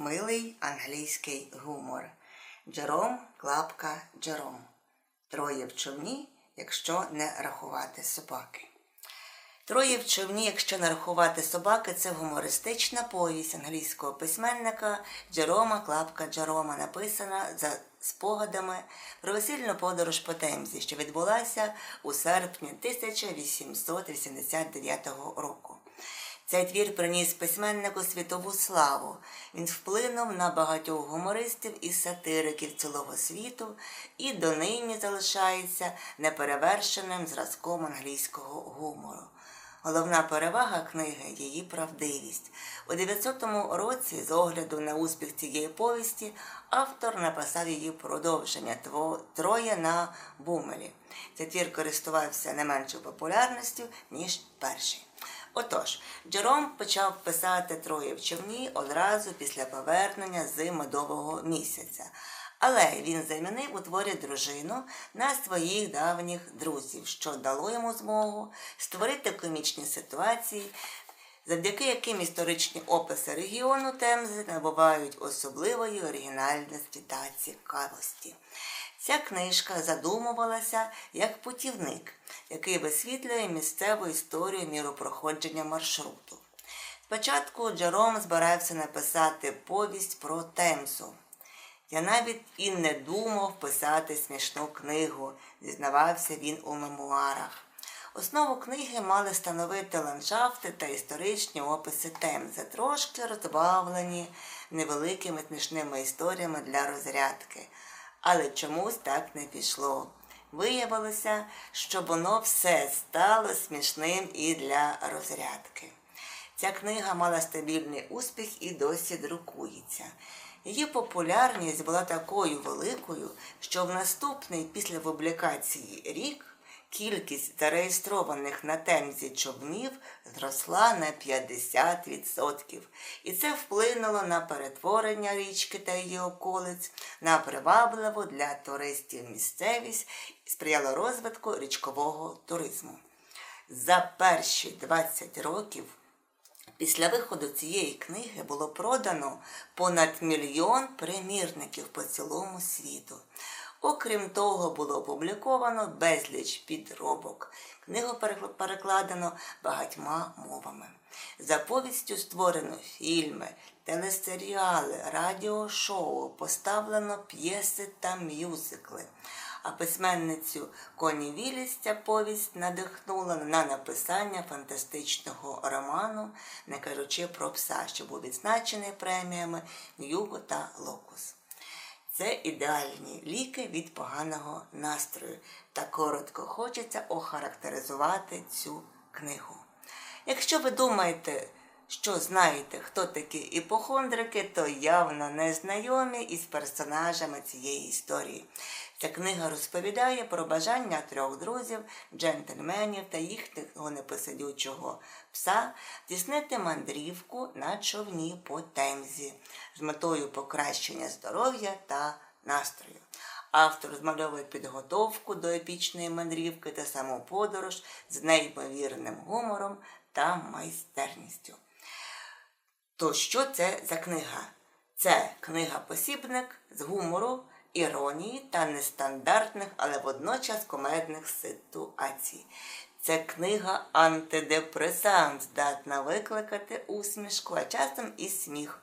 Милий англійський гумор. Джером, клапка, Джером. Троє в човні, якщо не рахувати собаки. Троє в човні, якщо не рахувати собаки, це гумористична повість англійського письменника Джерома Клапка Джерома, написана за спогадами про весільну подорож по Темзі, що відбулася у серпні 1889 року. Цей твір приніс письменнику світову славу. Він вплинув на багатьох гумористів і сатириків цілого світу і донині залишається неперевершеним зразком англійського гумору. Головна перевага книги її правдивість. У 900 році, з огляду на успіх цієї повісті, автор написав її продовження Троє на Бумелі. Цей твір користувався не меншою популярністю, ніж перший. Отож, Джером почав писати троє в човні одразу після повернення з медового місяця. Але він замінив у творі дружину на своїх давніх друзів, що дало йому змогу створити комічні ситуації, завдяки яким історичні описи регіону Темзи набувають особливої оригінальності та цікавості. Ця книжка задумувалася як путівник, який висвітлює місцеву історію міропроходження маршруту. Спочатку Джером збирався написати повість про Темзу. Я навіть і не думав писати смішну книгу, зізнавався він у мемуарах. Основу книги мали становити ландшафти та історичні описи Темзи, трошки розбавлені невеликими смішними історіями для розрядки. Але чомусь так не пішло. Виявилося, що воно все стало смішним і для розрядки. Ця книга мала стабільний успіх і досі друкується. Її популярність була такою великою, що в наступний після публікації рік кількість зареєстрованих на темзі човнів зросла на 50%. І це вплинуло на перетворення річки та її околиць, на привабливу для туристів місцевість і сприяло розвитку річкового туризму. За перші 20 років. Після виходу цієї книги було продано понад мільйон примірників по цілому світу. Окрім того, було опубліковано безліч підробок. Книгу перекладено багатьма мовами. За повістю створено фільми, телесеріали, радіошоу, поставлено п'єси та мюзикли. А письменницю Коні Віліс ця повість надихнула на написання фантастичного роману, не кажучи про пса, що був відзначений преміями Юго та Локус. Це ідеальні ліки від поганого настрою. Та коротко хочеться охарактеризувати цю книгу. Якщо ви думаєте, що знаєте, хто такі іпохондрики, то явно не знайомі із персонажами цієї історії. Ця книга розповідає про бажання трьох друзів, джентльменів та їхнього непосидючого пса здійснити мандрівку на човні по темзі з метою покращення здоров'я та настрою. Автор змальовує підготовку до епічної мандрівки та саму подорож з неймовірним гумором та майстерністю. То що це за книга? Це книга-посібник з гумору, іронії та нестандартних, але водночас комедних ситуацій. Це книга антидепресант, здатна викликати усмішку, а часом і сміх.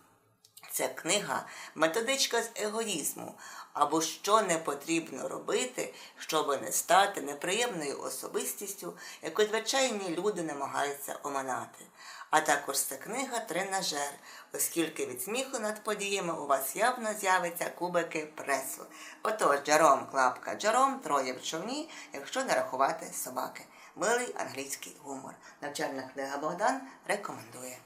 Це книга методичка з егоїзму, або що не потрібно робити, щоб не стати неприємною особистістю, яку звичайні люди намагаються оминати. А також це книга тренажер, оскільки від сміху над подіями у вас явно з'явиться кубики пресу. Отож, Джером, клапка, Джером, троє в човні, якщо не рахувати собаки. Милий англійський гумор. Навчальна книга Богдан рекомендує.